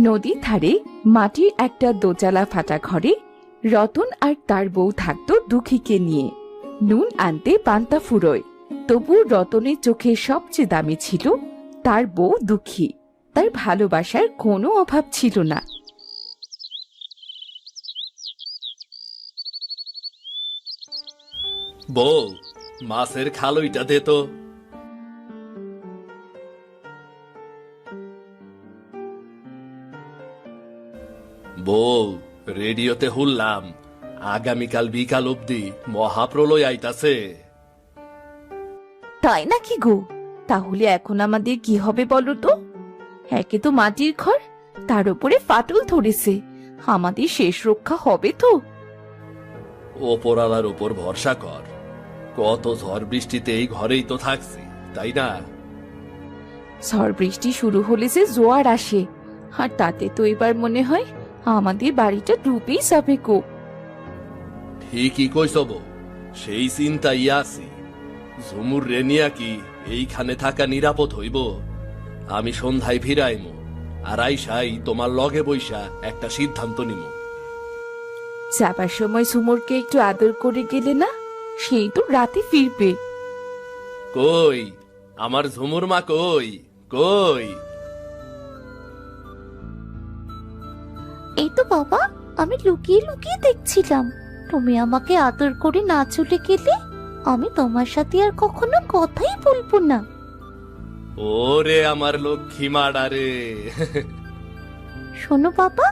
নদীর ধারে মাটির একটা দোচালা ফাটা ঘরে রতন আর তার বউ থাকতো দুঃখীকে নিয়ে। নুন আনতে পান্তা ফুরোয়। তবু রতনের চোখে সবচেয়ে দামি ছিল তার বউ দুঃখী। তার ভালোবাসার কোনো অভাব ছিল না। বউ, মাছের খালইটা দে তো। বউ রেডিওতে হুললাম। আগামীকাল বিকাল অবধি মহাপ্রলয় আইতাছে। তাই নাকি গো? তাহলে এখন আমাদের কি হবে বলো তো? একে তো মাটির ঘর তার উপরে ফাটল ধরেছে। আমাদের শেষ রক্ষা হবে তো। ওপরালার উপর ভরসা কর। কত ঝড় বৃষ্টিতে এই ঘরেই তো থাকছি তাই না? ঝড় বৃষ্টি শুরু হলে যে জোয়ার আসে আর তাতে তো এবার মনে হয় আমাদের বাড়িটা ডুবেই যাবে গো। ঠিকই কইস বউ সেই চিন্তাই আছি। ঝুমুর রেনিয়া কি এইখানে থাকা নিরাপদ হইব? আমি সন্ধ্যায় ফিরাইমু আর আইসাই তোমার লগে বইসা একটা সিদ্ধান্ত নিমু। যাবার সময় সুমরকে একটু আদর করে গেলে না সেই তো রাতে ফিরবে। কই? আমার ঝুমুর মা কই? কই? এই তো বাবা আমি লুকিয়ে লুকিয়ে দেখছিলাম। তুমি আমাকে আদর করে না চলে গেলে আমি তোমার সাথে আর কখনো কথাই বলব না। ওরে আমার লক্ষ্মী মাডা রে। শোনো বাবা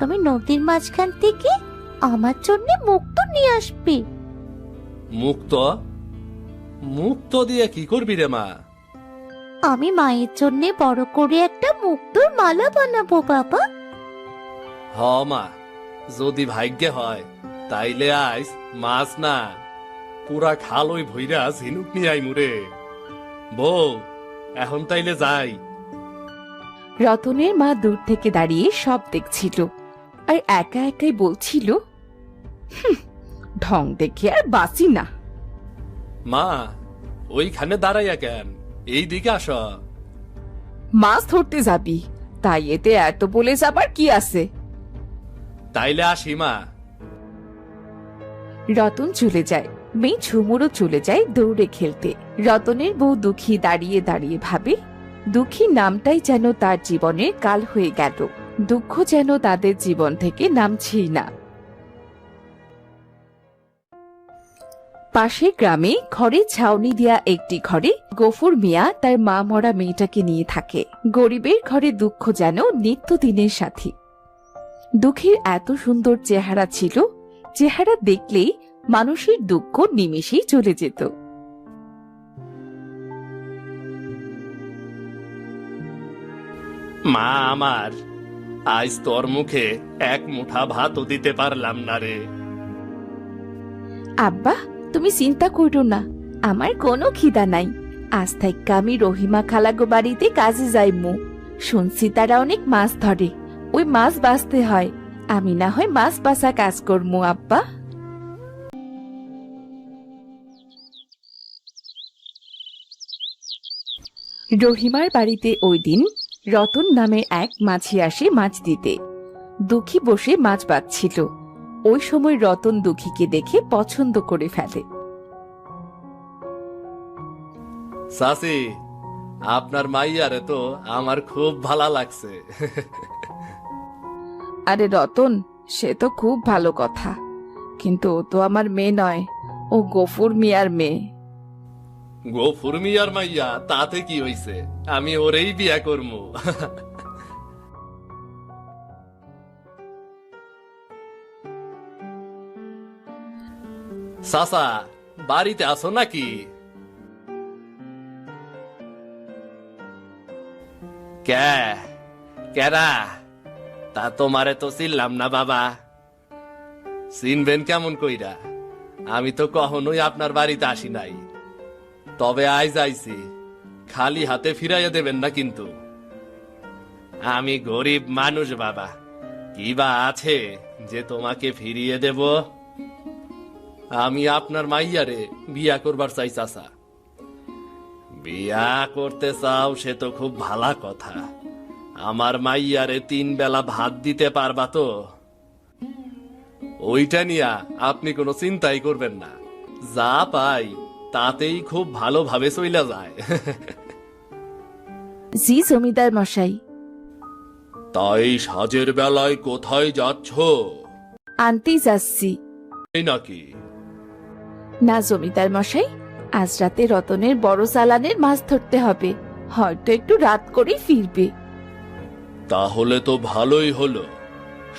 তুমি নদীর মাঝখান থেকে আমার জন্য মুক্ত নিয়ে আসবে। মুক্ত? মুক্ত দিয়ে কি করবি রে মা? আমি মায়ের জন্য বড় করে একটা মুক্তোর মালা বানাবো বাবা। হ মা যদি ভাগ্যে হয় তাইলে আইস মাছ না। পুরা খালই ভৈরা ঝিনুক নিয়ে আই মুরে বউ এখন তাইলে যাই। রতনের মা দূর থেকে দাঁড়িয়ে সব দেখছিল আর একা একাই বলছিল "হুঁ, ঢং দেখে আর বাসি না। মা ওইখানে দাঁড়াইয়া কেন? এই দিকে আস। মাছ ধরতে যাবি তাই এতে এত বলে যাবার কি আছে? তাইলে আসি মা রতন চলে যায়। মেয়ে ঝুমুরও চলে যায় দৌড়ে খেলতে। রতনের বউ দুঃখী দাঁড়িয়ে দাঁড়িয়ে ভাবে দুঃখী নামটাই যেন তার জীবনের কাল হয়ে গেল। দুঃখ যেন তাদের জীবন থেকে নামছেই না। পাশের গ্রামে ঘরে ছাউনি দেয়া একটি ঘরে গফুর মিয়া তার মা মরা মেয়েটাকে নিয়ে থাকে। গরিবের ঘরে দুঃখ যেন নিত্যদিনের সাথী। দুঃখীর এত সুন্দর চেহারা ছিল চেহারা দেখলেই মানুষের দুঃখ নিমেষেই চলে যেত। মা আমার আজ তোর মুখে এক মুঠা ভাতও দিতে পারলাম না রে। আব্বা তুমি চিন্তা করো না আমার কোনো খিদা নাই। আজ থেকে আমি রহিমা খালাগো বাড়িতে কাজে যাইমু। শুনছি তারা অনেক মাছ ধরে। ওই মাছ বাঁচতে হয়। আমি না হয় মাছ বাঁচা কাজ করমু, আব্বা। রহিমার বাড়িতে ওই দিন রতন নামে এক মাছি আসে মাছ দিতে। দুঃখী বসে মাছ বাঁচছিল। ওই সময় রতন দুঃখীকে দেখে পছন্দ করে ফেলে। সাসি, আপনার মাইয়ারে তো আমার খুব ভালো লাগছে। আরে রতন, সে তো খুব ভালো কথা। কিন্তু ও তো আমার মেয়ে নয়, ও গফুর মিয়ার মেয়ে। গফুর মিয়ার মাইয়া, তাতে কি হইছে? আমি ওরেই বিয়া করমু। সাসা, বাড়িতে আসো নাকি? কে কেরা তা তোমারে তো চিনলাম না, বাবা। চিনবেন কেমন কইরা? আমি তো কখনোই আপনার বাড়িতে আসি নাই। তবে আজ আইছি খালি হাতে ফিরাইয়া দেবেন না কিন্তু। আমি গরিব মানুষ, বাবা। কি বা আছে যে তোমাকে ফিরিয়ে দেব? আমি আপনার মাইয়ারে বিয়া করবার চাই, চাচা। বিয়া করতে চাও সে তো খুব ভালা কথা। আমার মাইয়ারে তিন বেলা ভাত দিতে পারবা তো? ওইটা নিয়া আপনি কোনো চিন্তাই করবেন না। যা পাই তাতেই খুব ভালোভাবে চইলা যায়। জি জমিদার মশাই। তাই সাজের বেলায় কোথায় যাচ্ছ? আনতেই যাচ্ছি। এই নাকি? না জমিদার মশাই আজ রাতে রতনের বড় চালানের মাছ ধরতে হবে। হয়তো একটু রাত করেই ফিরবে। তাহলে তো ভালোই হলো।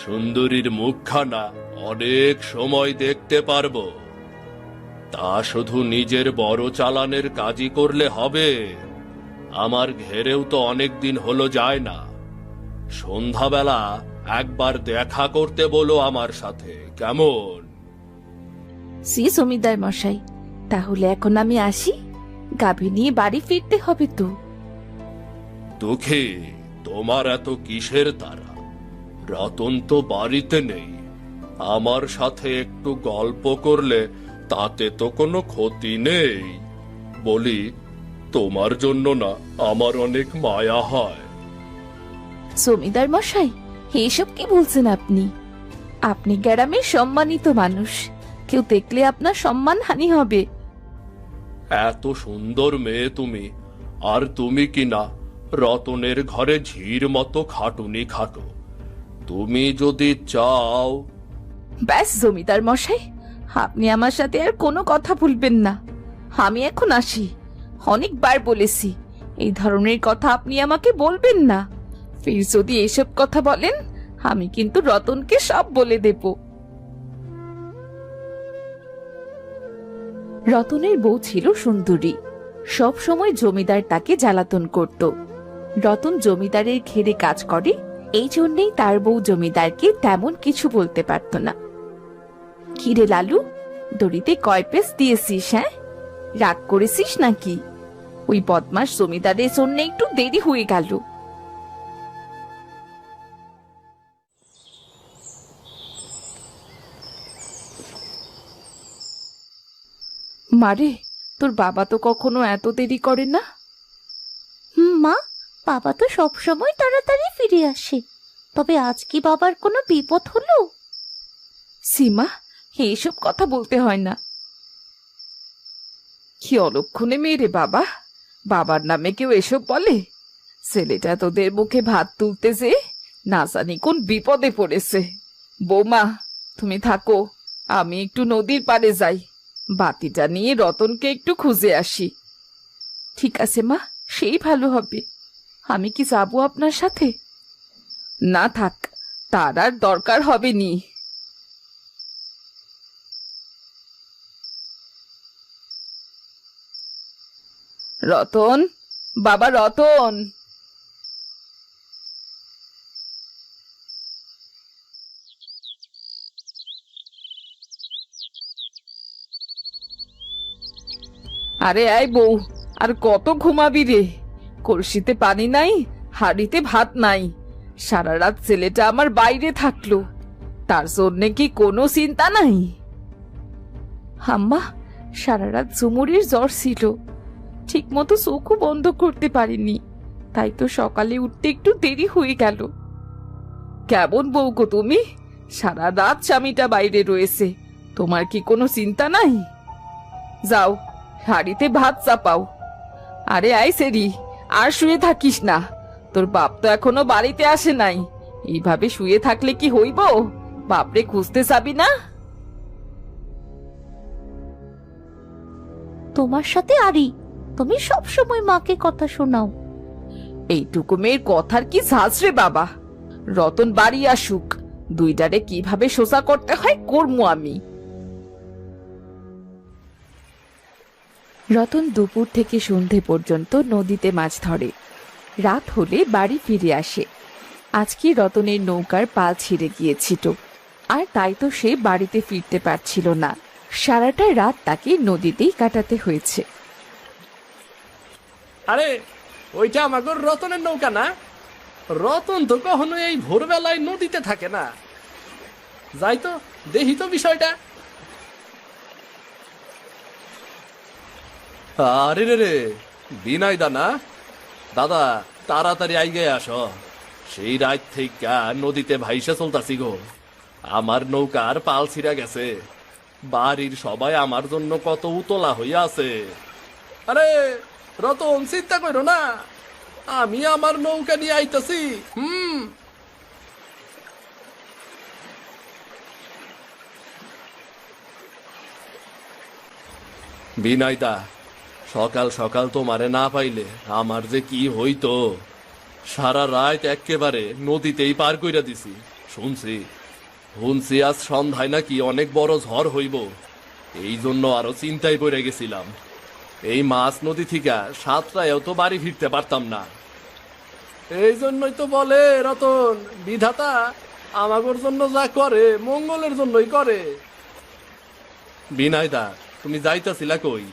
সুন্দরীর মুখখানা অনেক সময় দেখতে পারব। তা শুধু নিজের বড় চালানের কাজই করলে হবে। আমার ঘেরেও তো অনেক দিন হলো যায় না। সন্ধ্যাবেলা একবার দেখা করতে বলো আমার সাথে কেমন? সি জমিদার মশাই তাহলে এখন আমি আসি। গাভী নিয়ে বাড়ি ফিরতে হবে তো। দুঃখী। তোমার এত কিসের তারা? রতন তো বাড়িতে নেই। আমার সাথে একটু গল্প করলে তাতে তো কোনো ক্ষতি নেই। বলি তোমার জন্য না আমার অনেক মায়া হয়। জমিদার মশাই এইসব কি বলছেন আপনি? আপনি গ্রামের সম্মানিত মানুষ। কেউ দেখলে আপনার সম্মান হানি হবে। এত সুন্দর মেয়ে তুমি আর তুমি কি না? রতনের ঘরে ঝির মতো খাটুনি খাটো। তুমি যদি চাও। ব্যাস, জমিদার মশাই, আপনি আমার সাথে আর কোনো কথা ভুলবেন না। আমি এখন আসি। অনেকবার বলেছি, এই ধরনের কথা আপনি আমাকে বলবেন না। ফির যদি এসব কথা বলেন, আমি কিন্তু রতনকে সব বলে দেব। রতনের বউ ছিল সুন্দরী। সব সময় জমিদার তাকে জ্বালাতন করত। রতন জমিদারের ঘেরে কাজ করে, এই জন্যেই তার বউ জমিদারকে তেমন কিছু বলতে পারত না। কিরে লালু, দড়িতে কয় পেস দিয়েছিস হ্যাঁ? রাগ করেছিস নাকি? ওই বদমাস জমিদারের জন্য একটু দেরি হয়ে গেল। মারে, তোর বাবা তো কখনো এত দেরি করে না? মা বাবা তো সব সময় তাড়াতাড়ি ফিরে আসে। তবে আজ কি বাবার কোনো বিপদ হলো? সীমা এইসব কথা বলতে হয় না। কি অলক্ষণে মেয়ে বাবা? বাবার নামে কেউ এসব বলে? ছেলেটা তোদের মুখে ভাত তুলতেছে না জানি কোন বিপদে পড়েছে। বৌমা, তুমি থাকো, আমি একটু নদীর পাড়ে যাই। বাতিটা নিয়ে রতনকে একটু খুঁজে আসি। ঠিক আছে মা, সেই ভালো হবে। আমি কি যাব আপনার সাথে? না থাক, তার আর দরকার হবে নি রতন, বাবা রতন। আরে আয় বউ, আর কত ঘুমাবি রে? কলসিতে পানি নাই, হাড়িতে ভাত নাই। সারা রাত ছেলেটা আমার বাইরে থাকল। তার জন্যে কি কোনো চিন্তা নাই। হাম্মা সারা রাত ঝুমুরির জ্বর ছিল। ঠিক মতো চোখও বন্ধ করতে পারিনি। তাই তো সকালে উঠতে একটু দেরি হয়ে গেল। কেমন বউ গো তুমি? সারা রাত স্বামীটা বাইরে রয়েছে। তোমার কি কোনো চিন্তা নাই? যাও, হাড়িতে ভাত চাপাও। আরে আই সেরি। আর শুয়ে থাকিস না। তোর বাপ তো এখনও বাড়িতে আসে নাই। এইভাবে শুয়ে থাকলে কি হইব? বাপরে খুঁজতে যাবি না? তোমার সাথে আরি তুমি সব সময় মাকে কথা শোনাও। এইটুকু মেয়ের কথার কি ঝাঁজ রে বাবা? রতন বাড়ি আসুক দুইটারে কীভাবে সোজা করতে হয় করমু আমি। রতন দুপুর থেকে সন্ধে পর্যন্ত নদীতে মাছ ধরে। রাত হলে বাড়ি ফিরে আসে। আজকে রতনের নৌকার পাল ছিঁড়ে গিয়েছিল। আর তাই তো সে বাড়িতে ফিরতে পারছিল না। সারাটা রাত তাকে নদীতেই কাটাতে হয়েছে। আরে, ওইটা আমাকে রতনের নৌকা না? রতন তো কখনো এই ভোরবেলায় নদীতে থাকে না। যাই তো দেখি তো বিষয়টা। আরে রে রে, বিনয় দা না দাদা, তাড়াতাড়ি আইগে আসো। সেই রাত থেকে নদীতে ভাইসা চলতাছি গো। আমার নৌকার পাল ছিঁড়া গেছে। বাড়ির সবাই আমার জন্য কত উতলা হইয়া আছে। আরে, রতন, চিন্তা করো না। আমি আমার নৌকা নিয়ে আইতাছি, হুম। বিনয়দা সকাল সকাল তোমারে না পাইলে, আমার যে কি হইতো? সারা রাত একেবারে নদীতেই পার কইরা দিছি। শুনছি শুনছি আজ সন্ধ্যায় নাকি অনেক বড় ঝড় হইব। এই জন্য আরও চিন্তায় পড়ে গেছিলাম। এই মাছ নদী থেকে সাতটায়ও তো বাড়ি ফিরতে পারতাম না। এই জন্যই তো বলে, রতন, বিধাতা আমাগোর জন্য যা করে, মঙ্গলের জন্যই করে। বিনায়দা, তুমি যাইতাছিলা কই?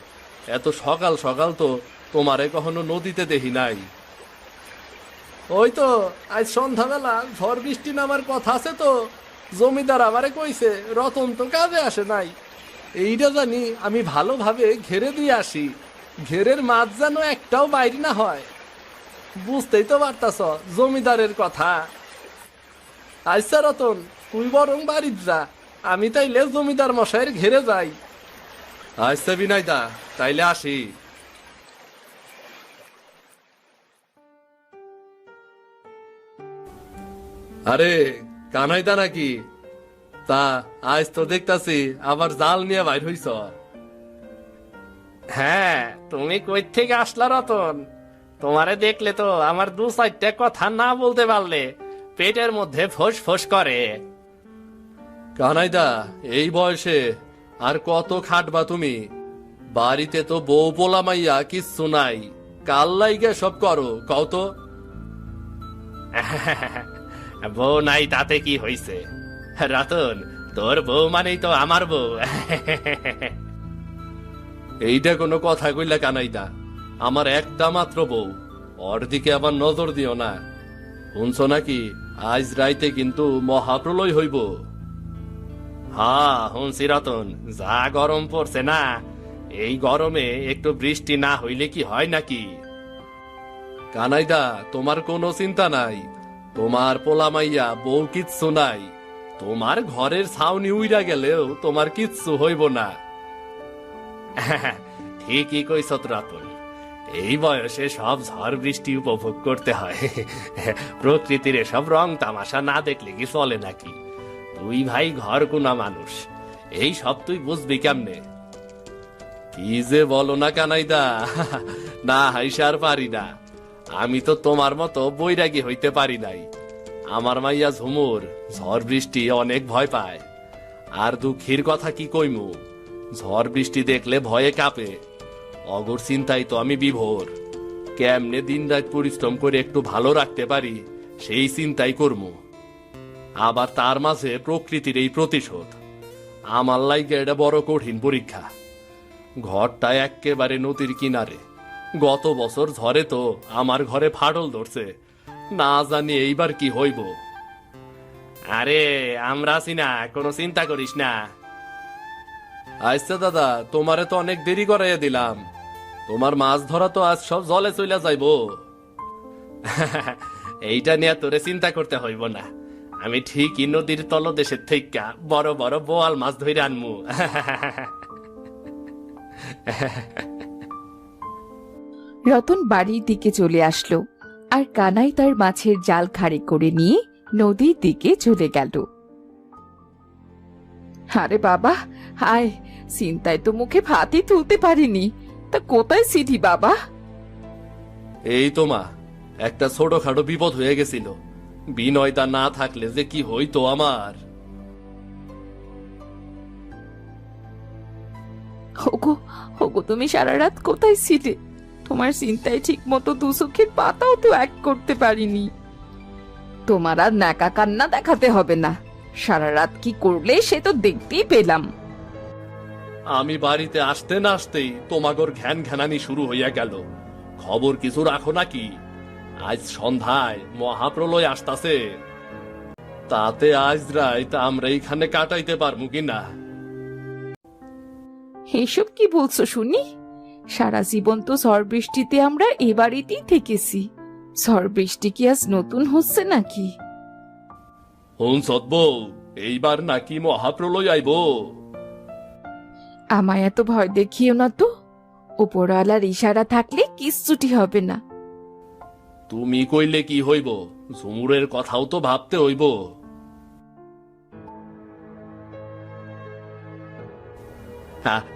এত সকাল সকাল তো তোমারে কখনো নদীতে দেখি নাই। ওই তো আজ সন্ধ্যাবেলা ঝড় বৃষ্টি নামার কথা আছে তো, জমিদার আমারে কইছে, রতন তো কাজে আসে নাই। এইটা জানি আমি ভালোভাবে ঘেরে দিয়ে আসি, ঘেরের মাছ যেন একটাও বাইরে না হয়। বুঝতেই তো পারতাছ, জমিদারের কথা। আচ্ছা রতন, তুই বরং বাড়ির যা, আমি তাইলে জমিদার মশাইয়ের ঘেরে যাই। আচ্ছা বিনাইদা তাইলে আসি। আরে কানাইদা নাকি? তা আজ তো দেখতাছি আবার জাল নিয়ে বাইর হইছ। হ্যাঁ তুমি কই থেকে আসলা রতন? তোমারে দেখলে তো আমার দু চারটা কথা না বলতে পারলে পেটের মধ্যে ফোস ফোস করে। কানাইদা এই বয়সে আর কত খাটবা তুমি? বাড়িতে তো বউ পোলা মাইয়া কিচ্ছু নাই। কাল লাইগে সব করো কও তো। বউ নাই তাতে কি হইছে? রাতন তোর বউ মানেই তো আমার বউ। এইটা কোনো কথা কইলা কানাইদা আমার একটা মাত্র বউ ওর দিকে আবার নজর দিও না। শুনছো নাকি আজ রাইতে কিন্তু মহাপ্রলয় হইব। হা হুনছি রতন যা গরম পড়ছে না এই গরমে একটু বৃষ্টি না হইলে কি হয় নাকি? কানাইদা, তোমার কোনো চিন্তা নাই। তোমার পোলামাইয়া বউ কিচ্ছু নাই। তোমার ঘরের ছাউনি উইরা গেলেও তোমার কিচ্ছু হইব না। ঠিকই কইছ রতন এই বয়সে সব ঝড় বৃষ্টি উপভোগ করতে হয়। প্রকৃতির এসব রং তামাশা না দেখলে কি চলে নাকি? তুই ভাই ঘর কোনা মানুষ। এই সব তুই বুঝবি কেমনে? কি যে বলো না কানাইদা? না হাইসার পারি না। আমি তো তোমার মতো বৈরাগী হইতে পারি নাই। আমার মাইয়া ঝুমুর, ঝড় বৃষ্টি অনেক ভয় পায়। আর দুঃখীর কথা কি কইমু? ঝড় বৃষ্টি দেখলে ভয়ে কাঁপে। অগর চিন্তায় তো আমি বিভোর। কেমনে দিন রাত পরিশ্রম করে একটু ভালো রাখতে পারি, সেই চিন্তাই করমু। আবার তার মাঝে প্রকৃতির এই প্রতিশোধ। আমার লাইগে এটা বড় কঠিন পরীক্ষা। ঘরটা একেবারে নদীর কিনারে। গত বছর ঝড়ে তো আমার ঘরে ফাটল ধরছে। না জানি এইবার কি হইব। আরে, আমরা আছি না, কোনো চিন্তা করিস না। আচ্ছা দাদা, তোমারে তো অনেক দেরি করাইয়া দিলাম। তোমার মাছ ধরা তো আজ সব জলে চইলা যাইব। এইটা নিয়ে তোরে চিন্তা করতে হইব না। আমি ঠিকই নদীর তলদেশের থেকে বড় বড় বোয়াল মাছ ধরে আনমু। রতন বাড়ির দিকে চলে আসলো আর কানাই তার মাছের জাল খাড়ি করে নিয়ে নদীর দিকে চলে গেল। আরে বাবা, হায়, চিন্তায় তো মুখে ভাতই তুলতে পারিনি। তা কোথায় সিধি বাবা? এই তো মা, একটা ছোটখাটো বিপদ হয়ে গেছিল। বিনয়তা না থাকলে যে কি হইতো আমার? ওগো ওগো, তুমি সারা রাত কোথায় ছিলে? তোমার চিন্তায় ঠিক মতো দু চোখের পাতাও তো এক করতে পারিনি। তোমার আর ন্যাকা কান্না দেখাতে হবে না। সারা রাত কি করলে সে তো দেখতেই পেলাম। আমি বাড়িতে আসতে না আসতেই তোমাগর ঘ্যান ঘ্যানানি শুরু হইয়া গেল। খবর কিছু রাখো নাকি? আজ সন্ধ্যায় মহাপ্রলয় আসতাছে। তাতে আজ রাত আমরা এইখানে কাটাইতে পারব কিনা? এসব কি বলছো শুনি? সারা জীবন তো ঝড় বৃষ্টিতে আমরা এ বাড়িতেই থেকেছি। ঝড় বৃষ্টি কি আজ নতুন হচ্ছে নাকি? হন সদবৌ এইবার নাকি মহাপ্রলয় আইব। আমায় এত ভয় দেখিও না তো। উপরওয়ালার ইশারা থাকলে কিচ্ছুটি হবে না। তুমি কইলে কি হইব? ঝুমুরের কথাও তো ভাবতে হইব।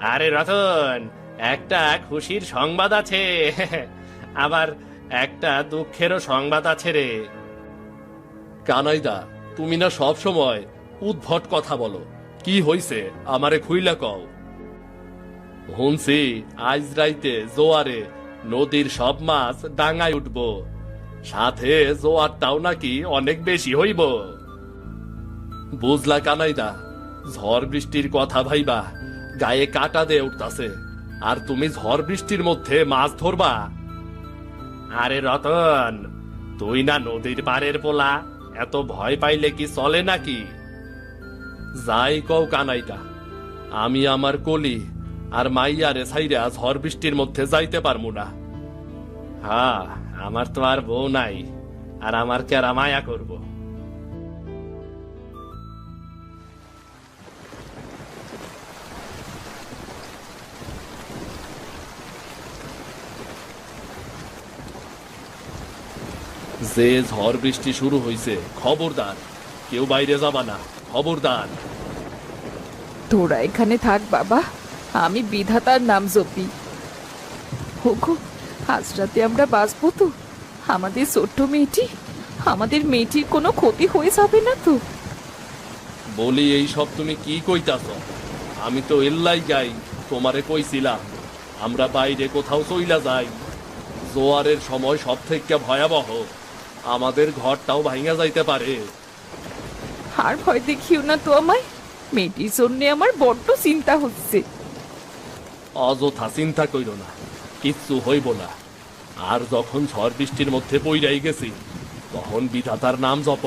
আরে রতন, একটা খুশির সংবাদ আছে। আবার একটা দুঃখেরও সংবাদ আছে রে। কানাইদা, তুমি না সব সময় উদ্ভট কথা বলো। কি হইছে, আমারে খুইলা কও। হুনছি আজ রাইতে জোয়ারে নদীর সব মাছ ডাঙায় উঠব। সাথে জোয়ারটাও নাকি অনেক বেশি হইব। বুঝলা কানাইদা, ঝড় বৃষ্টির কথা ভাইবা গায়ে কাটা দিয়ে উঠতাছে। আর তুমি ঝড় বৃষ্টির মধ্যে মাছ ধরবা? আরে রতন, তুই না নদীর পাড়ের পোলা, এত ভয় পাইলে কি চলে নাকি? যাই কও কানাইটা, আমি আমার কলি আর মাইয়ারে সাইরা ঝড় বৃষ্টির মধ্যে যাইতে পারমু না। হ্যাঁ আমার তো আর বউ নাই, আর আমার কেরা মায়া করব? যে ঝড় বৃষ্টি শুরু হইছে। খবরদার কেউ বাইরে যাবা না। খবরদার। তোরা এখানে থাক বাবা। আমি বিধাতার নাম জপি। হোকো আজ রাতে আমরা বাঁচবো তো। আমাদের ছোট্ট মেয়েটি আমাদের মেয়েটির কোনো ক্ষতি হয়ে যাবে না তো। বলি এই সব তুমি কি কইতাছ? আমি তো এল্লাই যাই তোমারে কইছিলাম আমরা বাইরে কোথাও চইলা যাই। জোয়ারের সময় সব থেকে ভয়াবহ। আমাদের ঘরটাও ভাঙা যাইতে পারে। আর ভয় দেখিও না তো আমায়। মেয়েটির জন্য আমার বড্ড চিন্তা হচ্ছে। অযথা চিন্তা কইর না কিচ্ছু হইব না। আর যখন ঝড় বৃষ্টির মধ্যে পইরাই গেছি তখন বিধাতার নাম জপ।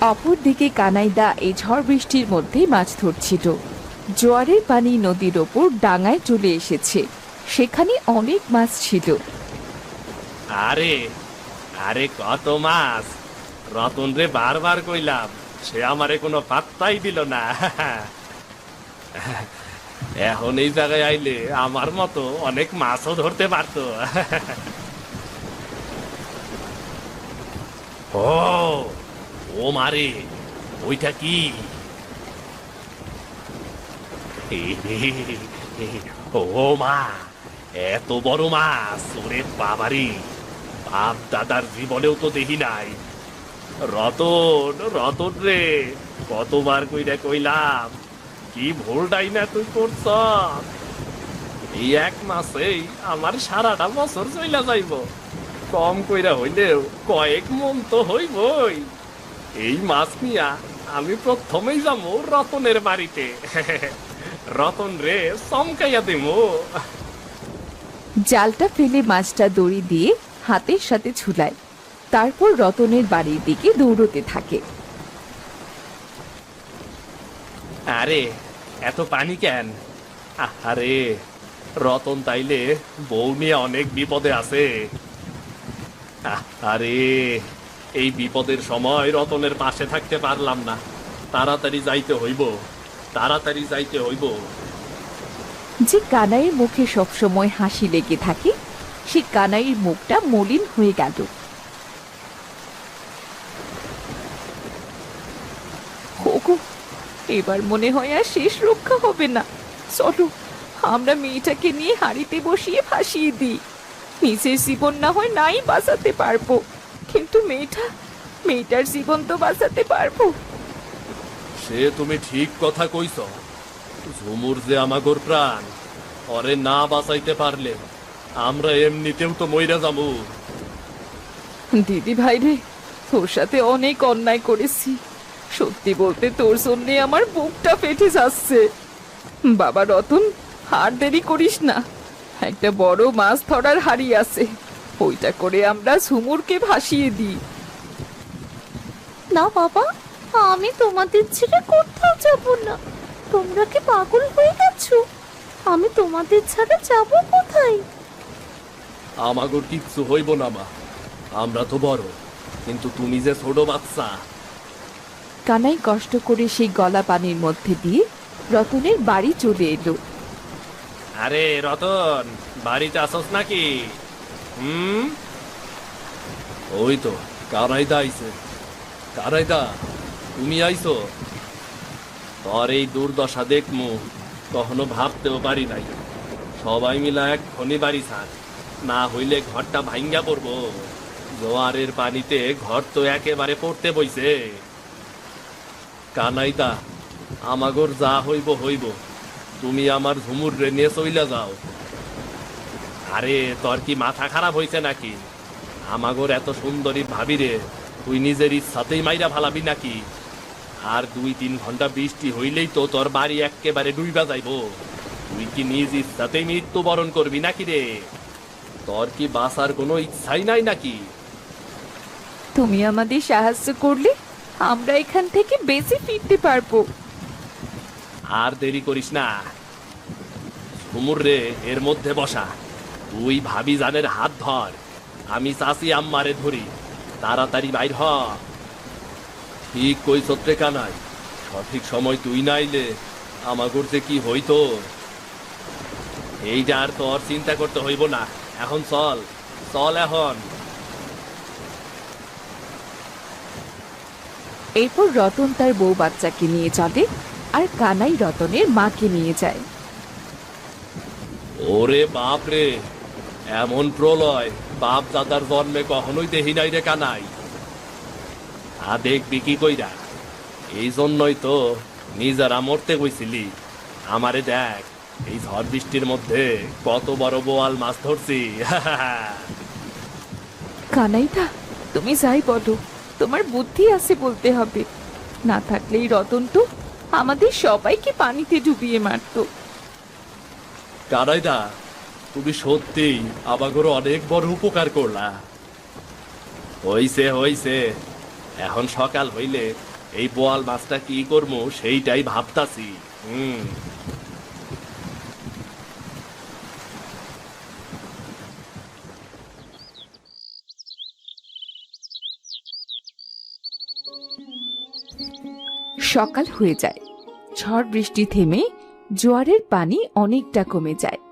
অপরদিকে কানাইদা এই ঝড় বৃষ্টির মধ্যে মাছ ধরছিল। জোয়ারের পানি নদীর ওপর ডাঙায় চলে এসেছে। সেখানে অনেক মাছ ছিল। আরে আরে কত মাছ? রতন রে বারবার কইলাম, সে আমারে কোনো পাত্তাই দিল না। এখন এই জায়গায় আইলে আমার মতো অনেক মাছও ধরতে পারতো। ও ও মারে ওইটা কি? ও মা। এত বড় মাছ, ওরে বাবারি। বাপ দাদার জীবনেও তো দেখি নাই। রতন রতন রে, কতবার কইরা কইলাম, কি ভুলটাই না তুই করছ? এই এক মাসেই আমার সারাটা বছর চইলা যাইব। কম কইরা হইলেও কয়েক মন তো হইবই। এই মাছ নিয়া আমি প্রথমেই যাব রতনের বাড়িতে। রতন রে চমকাইয়া দিমু। জালটা ফেলে মাছটা দড়ি দিয়ে হাতের সাথে ঝুলায়। তারপর রতনের বাড়ির দিকে দৌড়তে থাকে। আরে, এত পানি কেন? আরে রতন তাইলে বউ নিয়ে অনেক বিপদে আছে। আরে এই বিপদের সময় রতনের পাশে থাকতে পারলাম না। তাড়াতাড়ি যাইতে হইব, তাড়াতাড়ি যাইতে হইব। যে কানাইয়ের মুখে সবসময় হাসি লেগে থাকে, সে কানাইয়ের মুখটা মলিন হয়ে গেল। এবার মনে হয় আর শেষ রক্ষা হবে না। চলো, আমরা মেয়েটাকে নিয়ে হাড়িতে বসিয়ে ভাসিয়ে দিই। নিজের জীবন না হয় নাই বাঁচাতে পারব, কিন্তু মেয়েটা, মেয়েটার জীবন তো বাঁচাতে পারব। সে তুমি ঠিক কথা কইছ। ঝুমুর যে আমাগর প্রাণ। ওরে না বাঁচাইতে পারলে আমরা এমনিতেও তো মইরা যাব। দিদি ভাই রে তোর সাথে অনেক অন্যায় করেছি। সত্যি বলতে তোর জন্যে আমার বুকটা ফেটে যাচ্ছে। বাবা রতন আর দেরি করিস না। একটা বড় মাছ ধরার হাড়ি আছে। ওইটা করে আমরা ঝুমুরকে ভাসিয়ে দিই। না বাবা আমি তোমাদের ছেড়ে কোথাও যাব না। তোমরা কি পাগল হয়ে গেছো? আমি তোমাদের ছাড়া যাব কোথায়? আমাগর কিচ্ছু হইব না মা। আমরা তো বড় কিন্তু তুমি যে ছোট বাচ্চা। কানাই কষ্ট করে সেই গলা পানির মধ্যে দিয়ে রতনের বাড়ি চলে এলো। আরে রতন বাড়িতে আসস নাকি? হুম? ওই তো কারাইদা আইছে। কারাইদা তুমি আইছো? তোর এই দুর্দশা দেখমু, কখনো ভাবতেও পারি নাই। সবাই মিলা এক খনি বাড়ি ছাড়, না হইলে ঘরটা ভাঙ্গা পড়ব। জোয়ারের পানিতে ঘর তো একেবারে পড়তে বইছে। কানাইদা, আমাগর যা হইব হইব, তুমি আমার ঝুমুর রে নিয়ে চইলা যাও। আরে, তোর কি মাথা খারাপ হইছে নাকি? আমাগর এত সুন্দরী ভাবি রে তুই নিজের ইচ্ছাতেই মাইরা ফালাবি নাকি? আর দুই তিন ঘণ্টা বৃষ্টি হইলেই তো তোর বাড়ি একেবারে ডুইবা যাইব। তুই কি নিজ ইচ্ছাতেই মৃত্যুবরণ করবি নাকি রে? তোর কি বাঁচার কোনো ইচ্ছাই নাই নাকি? তুমি আমাদের সাহায্য করলে আমরা এখান থেকে বেশি ফিরতে পারব। আর দেরি করিস না। ঝুমুর রে এর মধ্যে বসা। তুই ভাবি জানের হাত ধর। আমি চাষি আম্মারে ধরি। তাড়াতাড়ি বাইর হ। ঠিক কই সত্রে কানাই? সঠিক সময় তুই নাইলে আমাগর যে কি হইতো? এইটা আর তোর চিন্তা করতে হইব না। এখন চল চল এখন। এরপর রতন তার বউ বাচ্চাকে নিয়ে চলে আর কানাই রতনের মাকে নিয়ে যায়। ওরে বাপ রে এমন প্রলয় বাপ দাদার জন্মে কখনোই দেখি নাই রে কানাই। আ দেখবি কি কইরা। এই জন্যই তো নিজেরা মরতে কইছিলি আমারে দেখ এই ঝড় বৃষ্টির মধ্যে কত বড় বোয়াল মাছ ধরছি। কানাইদা তুমি যাই বলো তোমার বুদ্ধি আছে বলতে হবে। না থাকলে এই রতন তো আমাদের সবাইকে পানিতে ডুবিয়ে মারতো। কানাইদা তুমি সত্যিই আমাগর অনেক বড় উপকার করলা। হইছে হইছে। এখন সকাল হইলে এই বোয়াল মাছটা কি করব সেইটাই ভাবতাছি। হুম। সকাল হয়ে যায়। ঝড় বৃষ্টি থেমে জোয়ারের পানি অনেকটা কমে যায়।